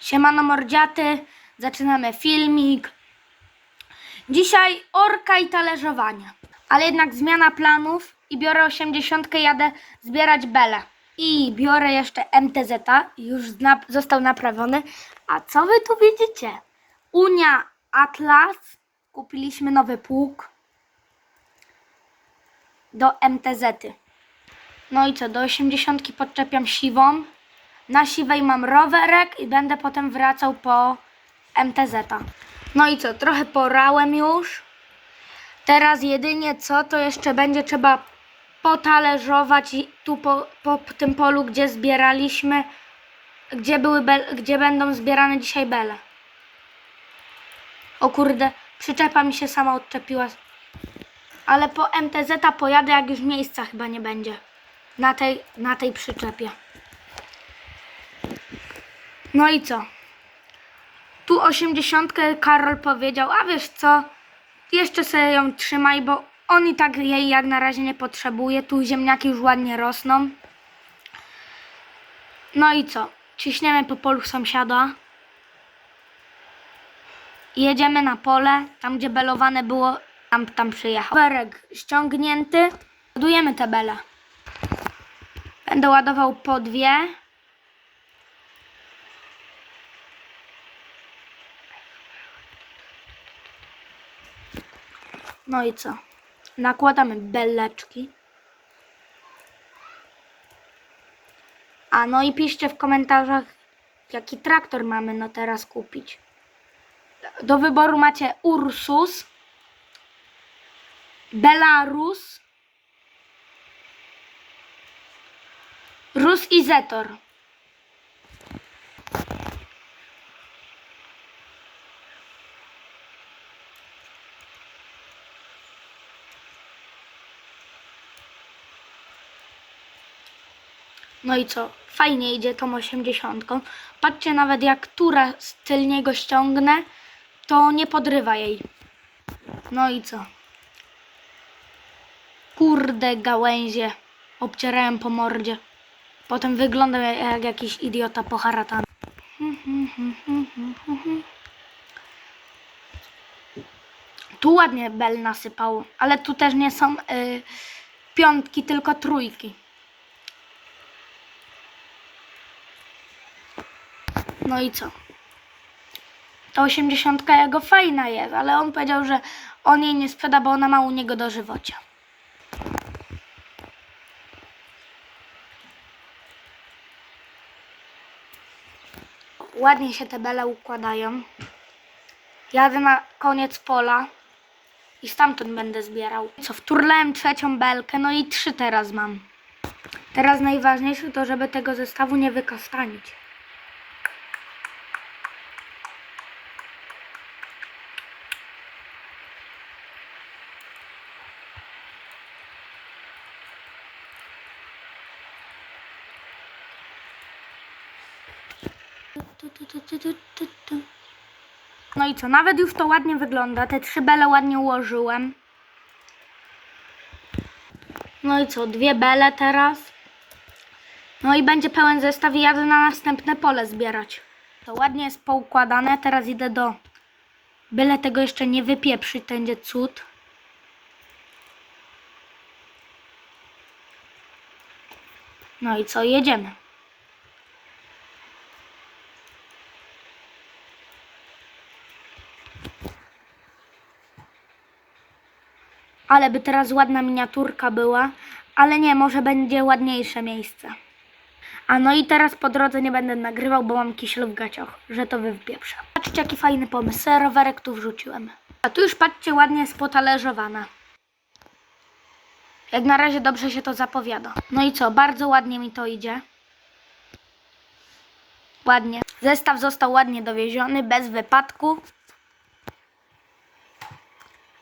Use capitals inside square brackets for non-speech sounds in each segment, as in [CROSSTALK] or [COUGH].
Siemano mordziaty, zaczynamy filmik. Dzisiaj orka i talerzowanie. Ale jednak zmiana planów i biorę 80, jadę zbierać belę. I biorę jeszcze MTZ, już został naprawiony. A co wy tu widzicie? Unia Atlas, kupiliśmy nowy pług do MTZ. No i co, do 80 podczepiam siwą. Na siwej mam rowerek i będę potem wracał po MTZ. -a. No i co, trochę porałem już. Teraz jedynie co, to jeszcze będzie trzeba potalerzować i tu po, po tym polu, gdzie zbieraliśmy, gdzie, były gdzie będą zbierane dzisiaj bele. O kurde, przyczepa mi się sama odczepiła. Ale po MTZ pojadę, jak już miejsca chyba nie będzie. Na tej, na tej przyczepie. No i co? Tu 80 Karol powiedział, a wiesz co? Jeszcze sobie ją trzymaj, bo on i tak jej jak na razie nie potrzebuje. Tu ziemniaki już ładnie rosną. No i co? Ciśniemy po polu sąsiada. Jedziemy na pole, tam gdzie belowane było, tam, tam przyjechał. Werek ściągnięty. Ładujemy te bele. Będę ładował po dwie. No i co? Nakładamy beleczki. A no i piszcie w komentarzach, jaki traktor mamy no teraz kupić. Do wyboru macie Ursus, Belarus, Rus i Zetor. No i co? Fajnie idzie tą 80. Patrzcie nawet jak tura z tylniego ściągnę, to nie podrywa jej. No i co? Kurde gałęzie. Obcierałem po mordzie. Potem wyglądam jak, jak jakiś idiota poharatany. Tu ładnie bel nasypało, ale tu też nie są y, piątki, tylko trójki. No i co? Ta 80 jego fajna jest, ale on powiedział, że on jej nie sprzeda, bo ona ma u niego dożywocie. Ładnie się te bele układają. Jadę na koniec pola i stamtąd będę zbierał. Co, wturlałem trzecią belkę, no i trzy teraz mam. Teraz najważniejsze to, żeby tego zestawu nie wykastanić. No i co, nawet już to ładnie wygląda. Te trzy bele ładnie ułożyłem. No i co, dwie bele teraz. No i będzie pełen zestaw i jadę na następne pole zbierać. To ładnie jest poukładane. Teraz idę do... Byle tego jeszcze nie wypieprzyć, to będzie cud. No i co, jedziemy. Ale by teraz ładna miniaturka była. Ale nie, może będzie ładniejsze miejsce. A no i teraz po drodze nie będę nagrywał, bo mam kisiel w gaciach, że to wy wpieprzę. Patrzcie jaki fajny pomysł, serwerek tu wrzuciłem. A tu już patrzcie ładnie jest potalerzowana. Jak na razie dobrze się to zapowiada. No i co, bardzo ładnie mi to idzie. Ładnie. Zestaw został ładnie dowieziony, bez wypadku.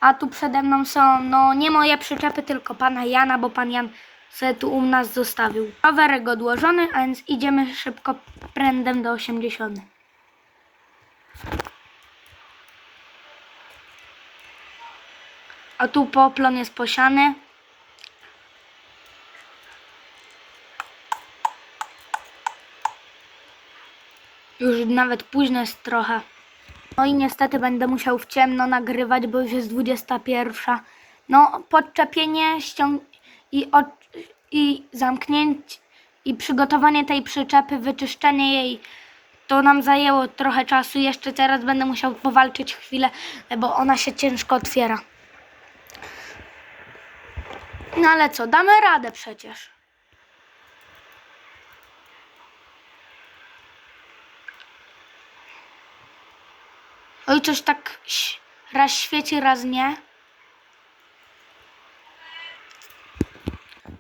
A tu przede mną są, no nie moje przyczepy, tylko pana Jana, bo pan Jan sobie tu u nas zostawił. Rowerek odłożony, a więc idziemy szybko prędem do 80. A tu poplon jest posiany. Już nawet późno jest trochę. No i niestety będę musiał w ciemno nagrywać, bo już jest 21. No, podczepienie ściąg i, od i zamknięcie i przygotowanie tej przyczepy, wyczyszczenie jej, to nam zajęło trochę czasu. Jeszcze teraz będę musiał powalczyć chwilę, bo ona się ciężko otwiera. No ale co, damy radę przecież. Oj, coś tak raz świeci, raz nie.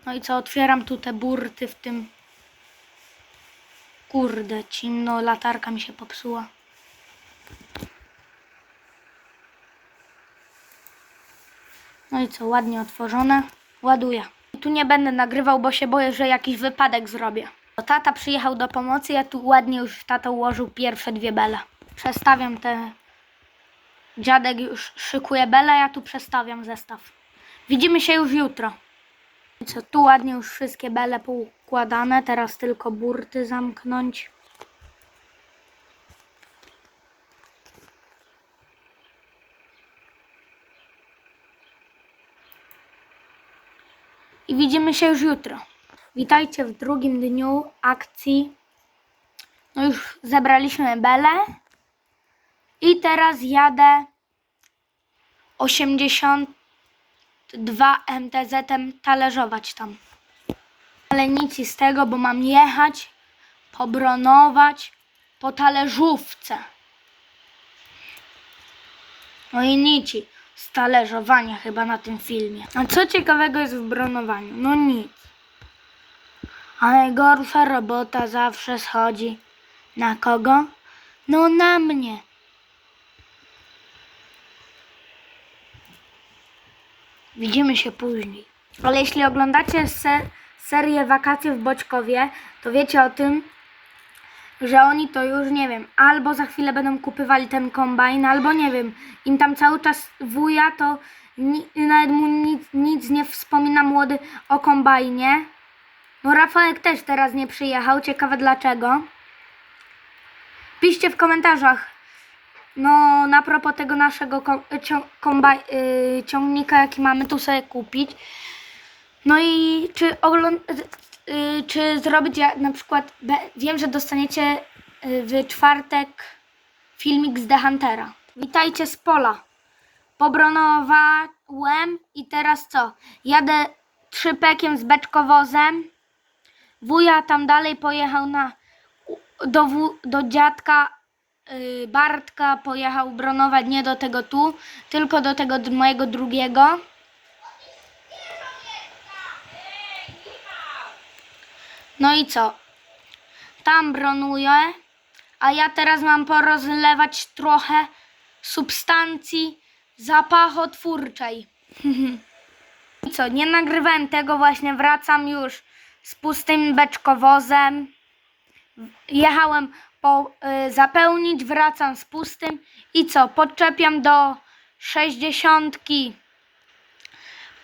No i co, otwieram tu te burty w tym. Kurde, cimno, latarka mi się popsuła. No i co, ładnie otworzone. Ładuję. Tu nie będę nagrywał, bo się boję, że jakiś wypadek zrobię. To Tata przyjechał do pomocy, ja tu ładnie już tata ułożył pierwsze dwie bele. Przestawiam te... Dziadek już szykuje bele, ja tu przestawiam zestaw. Widzimy się już jutro. Co, tu ładnie już wszystkie bele poukładane, teraz tylko burty zamknąć. I widzimy się już jutro. Witajcie w drugim dniu akcji. No już zebraliśmy bele. I teraz jadę 82 MTZ-em talerzować tam. Ale nic z tego, bo mam jechać, pobronować po talerzówce. No i nici z talerzowania chyba na tym filmie. A co ciekawego jest w bronowaniu? No nic. A najgorsza robota zawsze schodzi. Na kogo? No na mnie. Widzimy się później. Ale jeśli oglądacie se serię Wakacje w Boćkowie, to wiecie o tym, że oni to już, nie wiem, albo za chwilę będą kupywali ten kombajn, albo nie wiem, im tam cały czas wuja, to ni, nawet mu nic, nic nie wspomina młody o kombajnie. No Rafałek też teraz nie przyjechał, ciekawe dlaczego. Piszcie w komentarzach, no na propos tego naszego kombaj- yy, ciągnika, jaki mamy tu sobie kupić. No i czy ogląd- yy, czy zrobić ja, na przykład, wiem, że dostaniecie yy, w czwartek filmik z The Huntera. Witajcie z pola. Pobronowałem i teraz co? Jadę trzypekiem z beczkowozem. Wuja tam dalej pojechał na do, do dziadka Bartka pojechał bronować nie do tego tu, tylko do tego mojego drugiego. No i co? Tam bronuję, a ja teraz mam porozlewać trochę substancji zapachotwórczej. [LAUGHS] I co? Nie nagrywałem tego, właśnie wracam już z pustym beczkowozem jechałem po, y, zapełnić, wracam z pustym i co, podczepiam do 60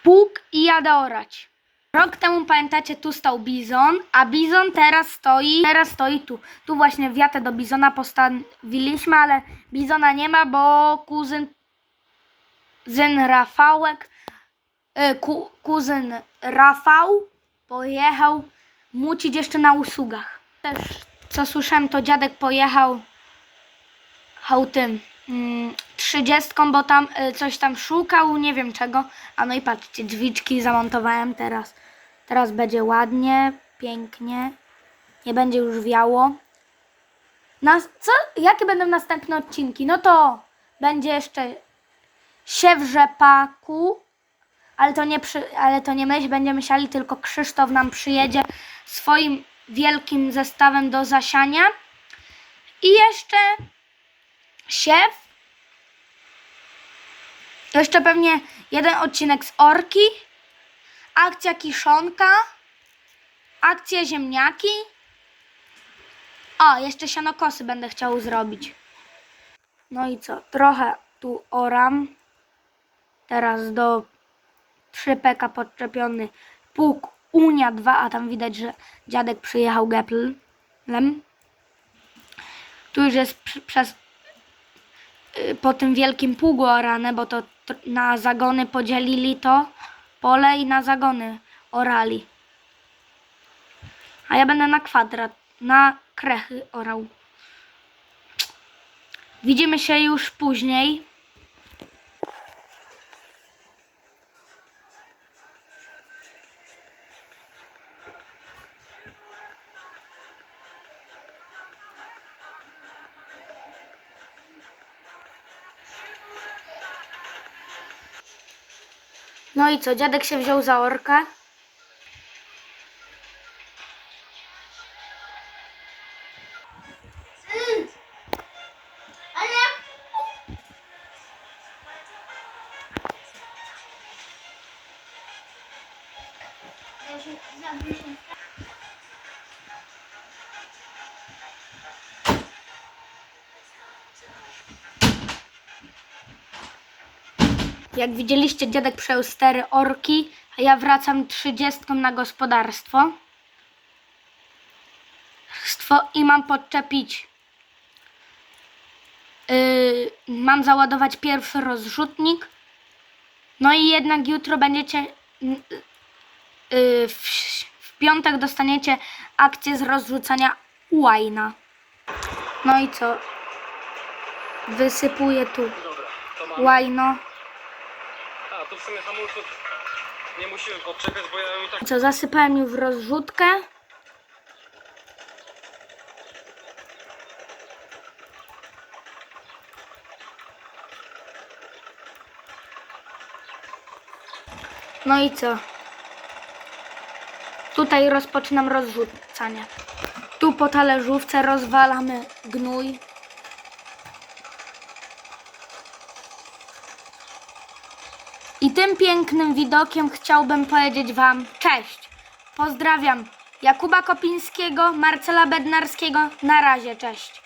pług i jadę orać. Rok temu pamiętacie, tu stał bizon, a bizon teraz stoi, teraz stoi tu. Tu właśnie wiatę do bizona postawiliśmy, ale bizona nie ma, bo kuzyn zyn Rafałek, y, ku, kuzyn Rafał pojechał mucić jeszcze na usługach. Też, co słyszałem, to dziadek pojechał chał tym mm, trzydziestką, bo tam y, coś tam szukał, nie wiem czego. A no i patrzcie, drzwiczki zamontowałem teraz. Teraz będzie ładnie, pięknie. Nie będzie już wiało. Co, jakie będą następne odcinki? No to będzie jeszcze siew rzepaku, ale to nie, przy, ale to nie my będziemy siali, tylko Krzysztof nam przyjedzie swoim wielkim zestawem do zasiania. I jeszcze siew. Jeszcze pewnie jeden odcinek z Orki. Akcja Kiszonka. Akcja Ziemniaki. O, jeszcze sianokosy będę chciał zrobić. No i co? Trochę tu oram. Teraz do 3 peka podczepiony pług Unia 2, a tam widać, że dziadek przyjechał geplem. Tu już jest przy, przez y, po tym wielkim pługu orane, bo to na zagony podzielili to pole i na zagony orali. A ja będę na kwadrat, na krechy orał. Widzimy się już później. No i co, dziadek się wziął za orkę. Jak widzieliście, dziadek przejął cztery orki, a ja wracam trzydziestką na gospodarstwo. Stwo- I mam podczepić. Yy, mam załadować pierwszy rozrzutnik. No i jednak jutro będziecie. yy, w, w piątek dostaniecie akcję z rozrzucania łajna. No i co? Wysypuję tu łajno. W sumie hamulców nie musimy podczepiać, bo ja i tak... Co, zasypałem już rozrzutkę. No i co? Tutaj rozpoczynam rozrzucanie. Tu po talerzówce rozwalamy gnój. Tym pięknym widokiem chciałbym powiedzieć Wam cześć. Pozdrawiam Jakuba Kopińskiego, Marcela Bednarskiego. Na razie, cześć.